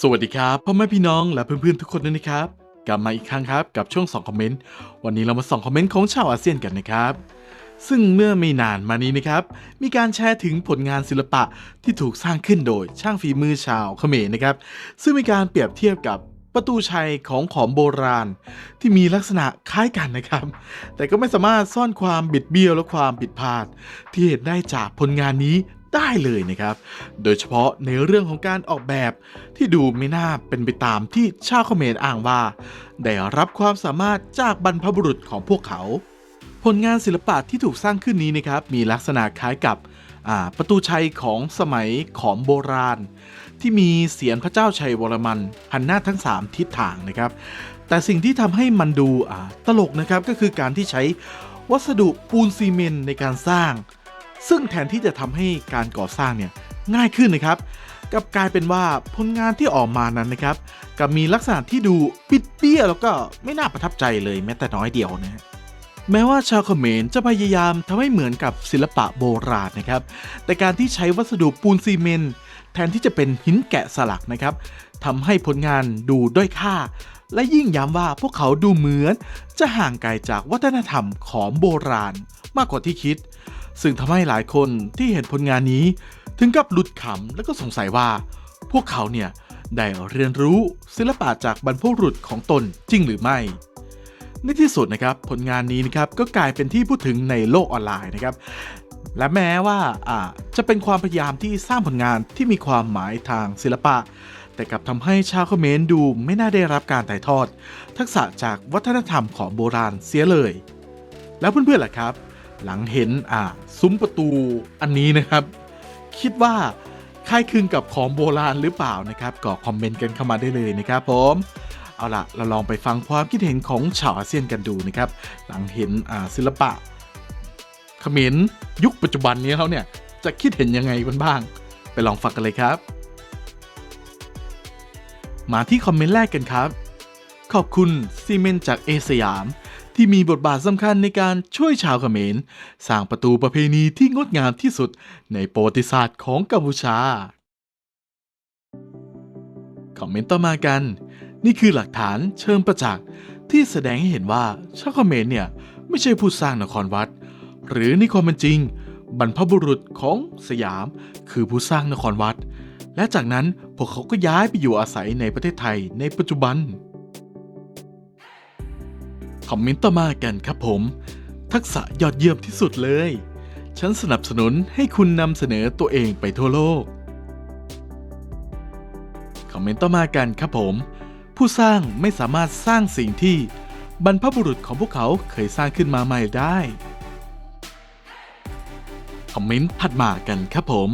สวัสดีครับพ่อแม่พี่น้องและเพื่อนๆทุกคนด้วยนะครับ กลับมาอีกครั้งครับกับช่วง2คอมเมนต์วันนี้เรามาส่องคอมเมนต์ของชาวอาเซียนกันนะครับ ซึ่งเมื่อไม่นานมานี้นะครับ มีการแชร์ถึงผลงานศิลปะที่ถูกสร้างขึ้นโดยช่างฝีมือชาวเขมรนะครับ ซึ่งมีการเปรียบเทียบกับประตูชัยของขอมโบราณ ที่มีลักษณะคล้ายกันนะครับ แต่ก็ไม่สามารถซ่อนความบิดเบี้ยวและความผิดพลาด ที่เห็นได้จากผลงานนี้ ได้เลยนะครับ โดยเฉพาะในเรื่องของการออกแบบที่ดูไม่น่าเป็นไปตามที่ชาวเขมรอ้างว่า ได้รับความสามารถจากบรรพบุรุษของพวกเขา ผลงานศิลปะที่ถูกสร้างขึ้นนี้นะครับ มีลักษณะคล้ายกับประตูชัยของสมัยขอมโบราณ ที่มีเสียนพระเจ้าชัยวรมันหันหน้าทั้ง 3 ทิศทางนะครับ แต่สิ่งที่ทำให้มันดูตลกนะครับก็คือการที่ใช้วัสดุปูนซีเมนต์ในการสร้าง ซึ่งแทนที่จะทำให้การก่อสร้างเนี่ยง่ายขึ้นนะครับกับกลายเป็นว่าผลงานที่ออกมานั้นนะครับกับมีลักษณะที่ดูปิดเปี้ยแล้วก็ไม่น่าประทับใจเลยแม้แต่น้อยเดียวนะฮะแม้ว่าชาวเขมรจะพยายามทำให้เหมือนกับศิลปะโบราณนะครับ แต่การที่ใช้วัสดุปูนซีเมนต์แทนที่จะเป็นหินแกะสลักนะครับทำให้ผลงานดูด้อยค่า และยิ่งย้ำว่าพวกเขาดูเหมือน จะห่างไกลจากวัฒนธรรมของโบราณ มากกว่าที่คิด ซึ่งทำให้หลายคนที่เห็นผลงานนี้ ถึงกับหลุดขำและก็สงสัยว่า พวกเขาเนี่ยได้เรียนรู้ศิลปะจากบรรพบุรุษของตนจริงหรือไม่ในที่สุดนะครับผลงานนี้นะครับก็กลายเป็นที่พูดถึงในโลกออนไลน์นะครับ และแม้ว่าอาจะเป็นความพยายามที่สร้างผลงานที่มีความหมายทางศิลปะ แต่กลับทำให้ชาวเขมรดูไม่น่าได้รับการถ่ายทอด ทักษะจากวัฒนธรรมของโบราณเสียเลย แล้วเพื่อนๆล่ะครับ หลังเห็นอ่าซุ้มประตูอันนี้นะครับ คิดว่าคล้ายคลึงกับของโบราณหรือเปล่านะครับ ก็คอมเมนต์กันเข้ามาได้เลยนะครับผมเอาล่ะเราลองไปฟังความคิดเห็นของชาวอาเซียนกันดูนะครับ หลังเห็นอ่าศิลปะเขมรยุคปัจจุบันนี้แล้วเนี่ยจะคิดเห็นยังไงกันบ้าง ไปลองฟังกันเลยครับ มาที่คอมเมนต์แรกกันครับ ขอบคุณซีเมนจากเอสยาม ที่มีบทบาทสำคัญในการช่วยชาวเขมร สร้างประตูประเพณีที่งดงามที่สุดในประวัติศาสตร์ของกัมพูชา คอมเมนต์ต่อมากัน นี่คือหลักฐานเชิงประจักษ์ที่แสดงให้เห็นว่าชาวเขมรเนี่ยไม่ใช่ผู้สร้างนครวัด หรือในความเป็นจริง บรรพบุรุษของสยามคือผู้สร้างนครวัด และจากนั้นพวกเขาก็ย้ายไปอยู่อาศัยในประเทศไทยในปัจจุบัน คอมเมนต์ต่อมากันครับผม ทักษะยอดเยี่ยมที่สุดเลย ฉันสนับสนุนให้คุณนำเสนอตัวเองไปทั่วโลก คอมเมนต์ต่อมากันครับผม ผู้สร้างไม่สามารถสร้างสิ่งที่บรรพบุรุษของพวกเขาเคยสร้างขึ้นมาใหม่ได้ คอมเมนต์ถัดมากันครับผม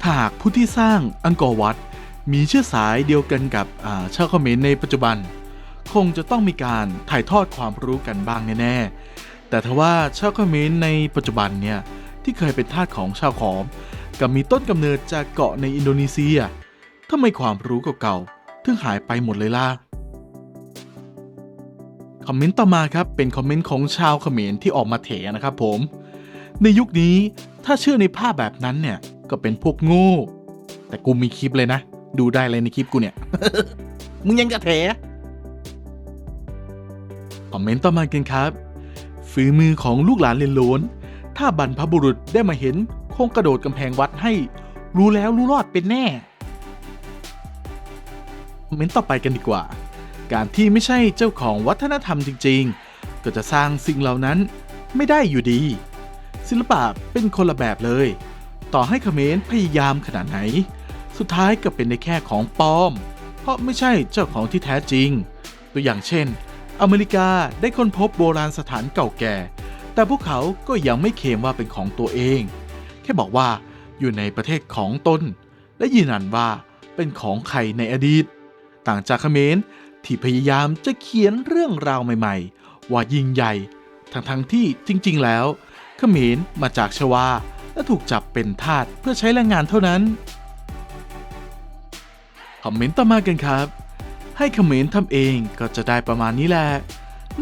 ถ้าหากผู้ที่สร้างอังกอร์วัดมีเชื้อสายเดียวกันกับอ่าชาวเขมรในปัจจุบัน คงจะต้องมีการถ่ายทอดความรู้กันบ้างแน่ๆ แต่ทว่าชาวเขมรในปัจจุบันเนี่ยที่เคยเป็นทาสของชาวขอมกับมีต้นกำเนิดจากเกาะในอินโดนีเซียทำไมความรู้เก่าๆถึงหายไปหมดเลยล่ะคอมเมนต์ต่อมาครับเป็นคอมเมนต์ของชาวเขมรที่ออกมาเถนะครับผม ในยุคนี้ถ้าเชื่อในภาพแบบนั้นเนี่ยก็เป็นพวกโง่ แต่กูมีคลิปเลยนะ ดูได้เลยในคลิปกูเนี่ย มึงยังจะเถ คอมเมนต์ต่อมากันครับ ฝีมือของลูกหลานเรียนโล้นถ้าบรรพบุรุษได้มาเห็น คงกระโดดกำแพงวัดให้ รู้แล้วรู้รอดเป็นแน่ คอมเมนต์ต่อไปกันดีกว่า การที่ไม่ใช่เจ้าของวัฒนธรรมจริง ๆ ก็จะสร้างสิ่งเหล่านั้นไม่ได้อยู่ดี ศิลปะเป็นคนละแบบเลย ต่อให้เขมรพยายามขนาดไหน สุดท้ายก็เป็นในแค่ของปลอม เพราะไม่ใช่เจ้าของที่แท้จริง ตัวอย่างเช่น อเมริกาได้ค้นพบโบราณสถานเก่าแก่ แต่พวกเขาก็ยังไม่เคลมว่าเป็นของตัวเอง แค่บอกว่าอยู่ในประเทศของตน และยืนยันว่าเป็นของใครในอดีต ต่างจากเขมรที่พยายามจะเขียนเรื่องราวใหม่ๆ ว่ายิ่งใหญ่ ทั้งๆที่จริงๆ แล้ว เขมรมาจากชวา และถูกจับเป็นทาสเพื่อใช้แรงงานเท่านั้น คอมเมนต์ต่อมากันครับ ให้เขมรทำเองก็จะได้ประมาณนี้แหละ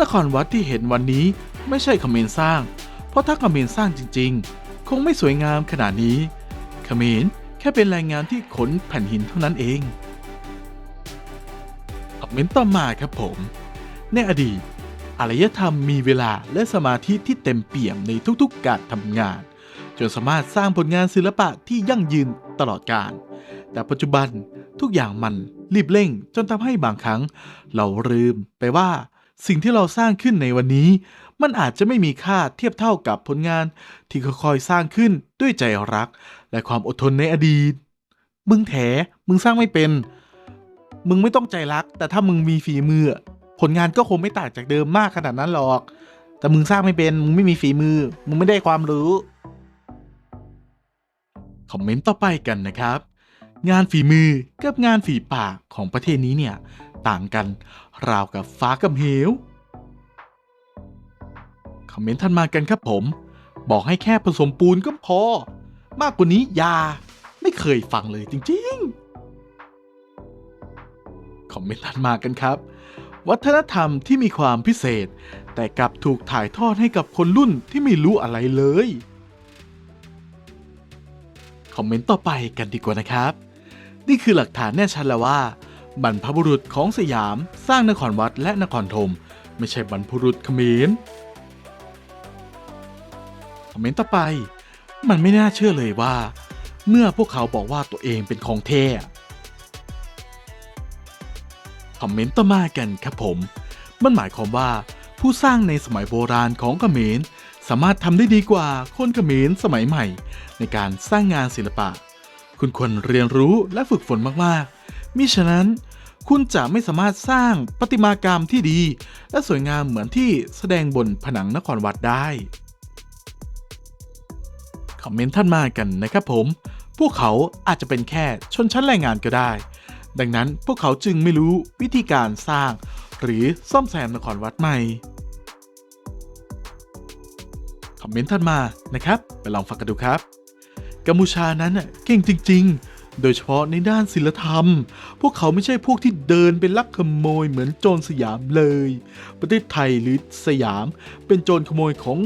นครวัดที่เห็นวันนี้ไม่ใช่เขมรสร้าง เพราะถ้าเขมรสร้างจริง ๆ คงไม่สวยงามขนาดนี้ เขมรแค่เป็นแรงงานที่ขนแผ่นหินเท่านั้นเองคอมเมนต์ต่อมาครับผม ในอดีตอารยธรรมมีเวลาและสมาธิที่เต็มเปี่ยมในทุกๆการทำงาน จนสามารถสร้างผลงานศิลปะที่ยั่งยืนตลอดกาลแต่ปัจจุบัน ทุกอย่างมันรีบเร่งจนทำให้บางครั้ง เราลืมไปว่าสิ่งที่เราสร้างขึ้นในวันนี้ มันอาจจะไม่มีค่าเทียบเท่ากับผลงาน ที่ค่อยๆสร้างขึ้นด้วยใจรัก และความอดทนในอดีต มึงแถมึงสร้างไม่เป็น มึงไม่ต้องใจรัก แต่ถ้ามึงมีฝีมือ ผลงานก็คงไม่ต่างจากเดิมมากขนาดนั้นหรอก แต่มึงสร้างไม่เป็น มึงไม่มีฝีมือ มึงไม่ได้ความรู้ คอมเมนต์ต่อไปกันนะครับ งานฝีมือกับงานฝีปากของประเทศนี้เนี่ย ต่างกันราวกับฟ้ากับเหวคอมเมนต์ทันมากันครับผม บอกให้แค่ผสมปูนก็พอ มากกว่านี้อยาไม่เคยฟังเลยจริงๆ คอมเมนต์ทันมากันครับ วัฒนธรรมที่มีความพิเศษ แต่กลับถูกถ่ายทอดให้กับคนรุ่นที่ไม่รู้อะไรเลย คอมเมนต์ต่อไปกันดีกว่านะครับ นี่คือหลักฐานแน่ชัดแล้วว่า บรรพบุรุษของสยามสร้างนครวัดและนครธมไม่ใช่บรรพบุรุษเขมรคอมเมนต์ต่อไป มันไม่น่าเชื่อเลยว่า เมื่อพวกเขาบอกว่าตัวเองเป็นของแท้คอมเมนต์ต่อมากันครับผม มันหมายความว่าผู้สร้างในสมัยโบราณของเขมรสามารถทำได้ดีกว่าคนเขมรสมัยใหม่ ในการสร้างงานศิลปะ คุณควรเรียนรู้และฝึกฝนมากๆ มิฉะนั้น คุณจะไม่สามารถสร้างประติมากรรมที่ดี และสวยงามเหมือนที่แสดงบนผนังนครวัดได้คอมเมนต์ท่านมากันนะครับผม พวกเขาอาจจะเป็นแค่ชนชั้นแรงงานก็ได้ ดังนั้นพวกเขาจึงไม่รู้วิธีการสร้าง หรือซ่อมแซมนครวัดใหม่ คอมเมนต์ท่านมานะครับ ไปลองฟังกันดูครับ กัมพูชานั้นน่ะเก่งจริง ๆ โดยเฉพาะในด้านศิลธรรม พวกเขาไม่ใช่พวกที่เดินเป็นลักขโมยเหมือนโจรสยามเลย ประเทศไทยหรือสยามเป็นโจรขโมยของ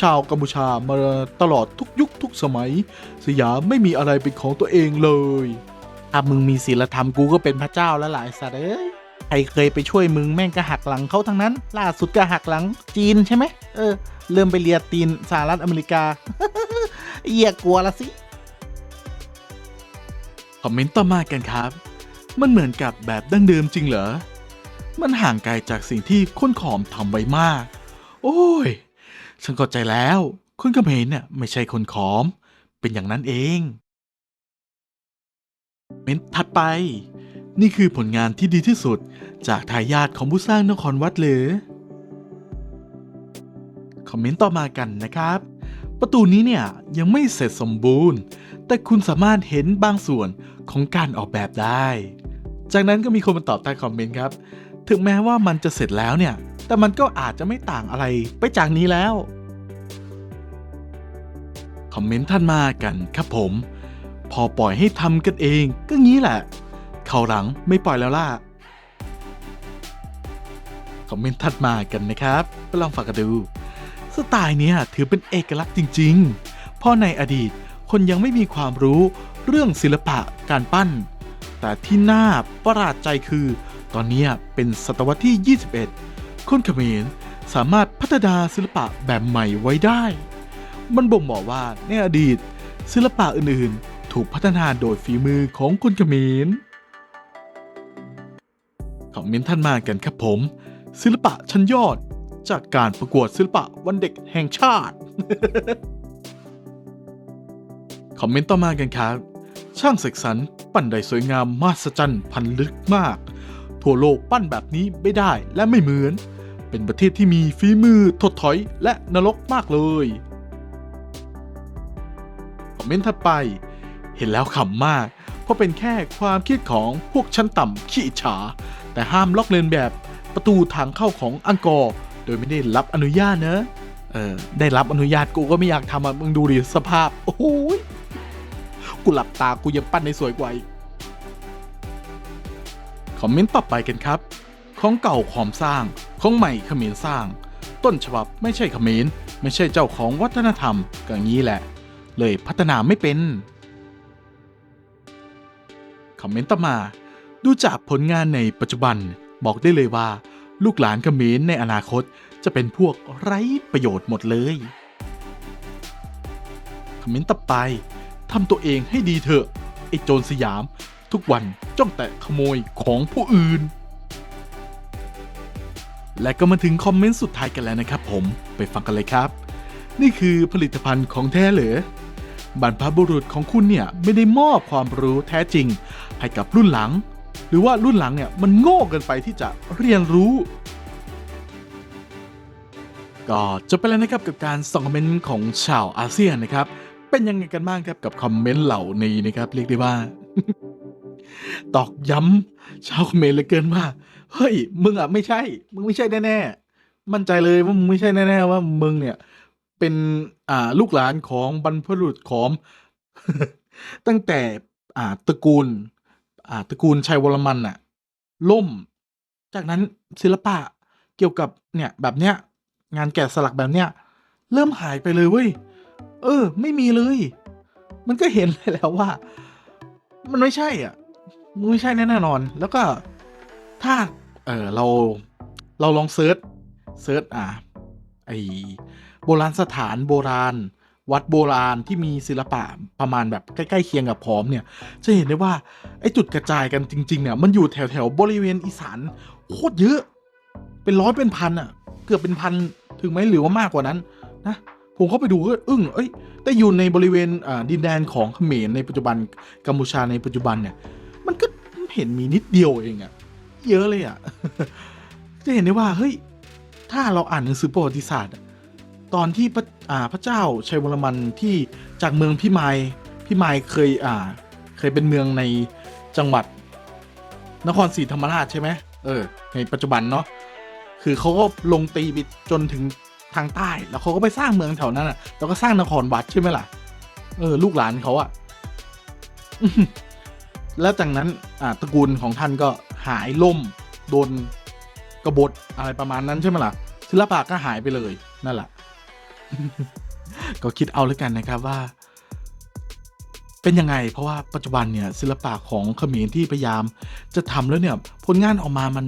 ชาวกัมพูชามาตลอดทุกยุคทุกสมัย สยามไม่มีอะไรเป็นของตัวเองเลยถ้ามึงมีศีลธรรมกูก็เป็นพระเจ้าแล้วหลายสัตว์เอ้ยใครเคยไปช่วยมึงแม่งก็หักหลังเขาทั้งนั้น ล่าสุดก็หักหลังจีนใช่ไหมเออ เริ่มไปเลียตีนสหรัฐอเมริกา เอียกลัวละสิ คอมเมนต์ต่อมากันครับ มันเหมือนกับแบบดั้งเดิมจริงเหรอ มันห่างไกลจากสิ่งที่คนขอมทำไว้มาก โอ้ย ฉันเข้าใจแล้ว คนเขมรเนี่ยไม่ใช่คนขอม เป็นอย่างนั้นเอง เมนต์ถัดไป นี่คือผลงานที่ดีที่สุดจากทายาทของผู้สร้างนครวัดเลยคอมเมนต์ต่อมากันนะครับ ประตูนี้เนี่ยยังไม่เสร็จสมบูรณ์ แต่คุณสามารถเห็นบางส่วนของการออกแบบได้ จากนั้นก็มีคนมาตอบใต้คอมเมนต์ครับ ถึงแม้ว่ามันจะเสร็จแล้วเนี่ย แต่มันก็อาจจะไม่ต่างอะไรไปจากนี้แล้ว คอมเมนต์ท่านมากันครับผม พอปล่อยให้ทำกันเองก็งี้แหละ เขาหลังไม่ปล่อยแล้วล่ะ คอมเมนต์ถัดมากันนะครับ ไปลองฟังกันดู สไตล์นี้ถือเป็นเอกลักษณ์จริง ๆ เพราะในอดีตคนยังไม่มีความรู้เรื่องศิลปะการปั้น แต่ที่น่าประหลาดใจคือ ตอนนี้เป็นศตวรรษที่ 21 คนเขมรสามารถพัฒนาศิลปะแบบใหม่ไว้ได้ มันบ่งบอกว่าในอดีต ศิลปะอื่นๆ ถูกพัฒนาโดยฝีมือของคนเขมรคอมเมนต์ท่านมากันครับผม ศิลปะชั้นยอด จากการประกวดศิลปะวันเด็กแห่งชาติ คอมเมนต์ต่อมากันครับ ช่างเสกสรรปั้นได้สวยงามมหัศจรรย์พันลึกมาก ทั่วโลกปั้นแบบนี้ไม่ได้และไม่เหมือน เป็นประเทศที่มีฝีมือถดถอยและนรกมากเลย คอมเมนต์ถัดไป เห็นแล้วขำมาก เพราะเป็นแค่ความคิดของพวกชั้นต่ำขี้อิจฉา แต่ห้ามล็อกเลนแบบประตูทางเข้าของอังกอร์ โดยไม่ได้รับอนุญาตนะเออได้รับอนุญาตกูก็ไม่อยากทำอะมึงดูดิสภาพ โอ้โหยกูหลับตากูยังปั้นในสวยกว่าอีกคอมเมนต์ต่อไปกันครับ ของเก่าขอมสร้าง ของใหม่เขมรสร้าง ต้นฉบับไม่ใช่เขมรไม่ใช่เจ้าของวัฒนธรรมก็อย่างนี้แหละ เลยพัฒนาไม่เป็นคอมเมนต์ต่อมา ดูจากผลงานในปัจจุบันบอกได้เลยว่า ลูกหลานเขมรในอนาคตจะเป็นพวกไร้ประโยชน์หมดเลยคอมเมนต์ต่อไปทำตัวเองให้ดีเถอะไอ้โจรสยาม ทุกวันจ้องแต่ขโมยของผู้อื่น และก็มาถึงคอมเมนต์สุดท้ายกันแล้วนะครับผมไปฟังกันเลยครับ นี่คือผลิตภัณฑ์ของแท้เหรอบรรพบุรุษของคุณเนี่ยไม่ได้มอบความรู้แท้จริง ให้กับรุ่นหลัง หรือว่ารุ่นหลังเนี่ยมันโง่เกินไปที่จะเรียนรู้ ก็จบไปแล้วนะครับกับการส่องคอมเมนต์ของชาวอาเซียนนะครับ เป็นยังไงกันบ้างครับกับคอมเมนต์เหล่านี้นะครับเรียกได้ว่า ตอกย้ำชาวคอมเมนต์เหลยเกินว่าเฮ้ยมึงอะไม่ใช่ มึงไม่ใช่แน่ๆมั่นใจเลยว่ามึงไม่ใช่แน่ๆว่ามึงเนี่ยเป็นอ่าลูกหลานของบรรพบุรุษของตั้งแต่อ่าตระกูล อ่าตระกูลชัยวรมันน่ะล่ม จากนั้นศิลปะเกี่ยวกับเนี่ยแบบเนี้ยงานแกะสลักแบบเนี้ยเริ่มหายไปเลยเว้ยเออ ไม่มีเลย มันก็เห็นเลยแล้วว่า มันไม่ใช่อะมันไม่ใช่แน่นอน แล้วก็ถ้าเออเราเราลองเซิร์ชเซิร์ชอ่าไอโบราณสถานโบราณ วัดโบราณที่มีศิลปะประมาณแบบใกล้ๆเคียงกับพร้อมเนี่ย จะเห็นได้ว่าไอ้จุดกระจายกันจริงๆเนี่ยมันอยู่แถวๆบริเวณอีสานโคตรเยอะ เป็นร้อยเป็นพันอะ เกือบเป็นพันถึงไหมหรือว่ามากกว่านั้นนะผมเข้าไปดูก็อึ้งเอ้ยแต่อยู่ในบริเวณดินแดนของเขมรในปัจจุบันกัมพูชาในปัจจุบันเนี่ย มันก็เห็นมีนิดเดียวเองอะเยอะเลยอะจะเห็นได้ว่าเฮ้ยถ้าเราอ่านหนังสือประวัติศาสตร์ ตอนที่พระพระเจ้าชัยวรมันที่จากเมืองพิมายพิมายเคยอ่าเคยเป็นเมืองในจังหวัด นครศรีธรรมราชใช่ไหมเออ ในปัจจุบันเนาะคือเขาก็ลงตีไปจนถึงทางใต้ แล้วเขาก็ไปสร้างเมืองแถวนั้นอะ แล้วก็สร้างนครวัดใช่ไหมล่ะเออ ลูกหลานเขาอะแล้วจากนั้นอ่าตระกูลของท่านก็หายล่ม โดนกบฏอะไรประมาณนั้นใช่ไหมล่ะศิลปะก็หายไปเลยนั่นแหละ ก็คิดเอาแล้วกันนะครับว่า เป็นยังไง เพราะว่าปัจจุบันเนี่ยศิลปะของเขมรที่พยายาม จะทำแล้วเนี่ยผลงานออกมามัน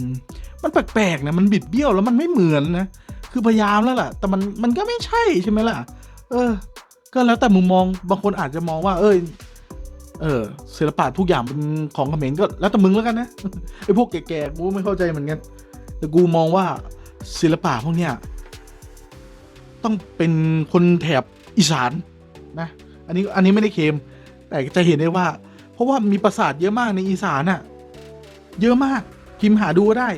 มันแปลกๆนะมันบิดเบี้ยวแล้วมันไม่เหมือนนะคือพยายามแล้วแหละแต่มันมันก็ไม่ใช่ใช่ไหมล่ะ เออ ก็แล้วแต่มุมมองบางคนอาจจะมองว่า เอ้ยเออศิลปะทุกอย่างเป็นของเขมรก็แล้วแต่มึงแล้วกันนะไอ้พวกแก่ๆกูไม่เข้าใจเหมือนกันแต่กูมองว่าศิลปะพวกเนี้ย ต้องเป็นคนแถบอีสานนะ อันนี้อันนี้ไม่ได้เคม แต่จะเห็นได้ว่า เพราะว่ามีปราสาทเยอะมากในอีสานอะเยอะมากพิมพ์หาดูก็ได้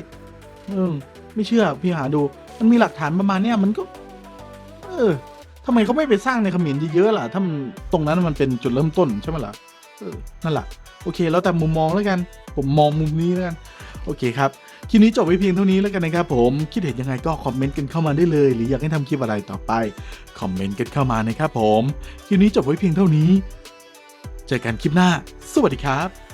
เออ ไม่เชื่อพี่หาดู มันมีหลักฐานประมาณเนี้ยมันก็ เออทำไมเขาไม่ไปสร้างในเขมรเยอะๆล่ะ ถ้ามันตรงนั้นมันเป็นจุดเริ่มต้นใช่ไหมล่ะเออนั่นแหละโอเค แล้วแต่มุมมองแล้วกัน ผมมองมุมนี้แล้วกัน โอเคครับ คลิปนี้จบไว้เพียงเท่านี้แล้วกันนะครับผมคิดเห็นยังไงก็คอมเมนต์กันเข้ามาได้เลย หรืออยากให้ทำคลิปอะไรต่อไปคอมเมนต์กันเข้ามานะครับผมคลิปนี้จบไว้เพียงเท่านี้ เจอกันคลิปหน้า สวัสดีครับ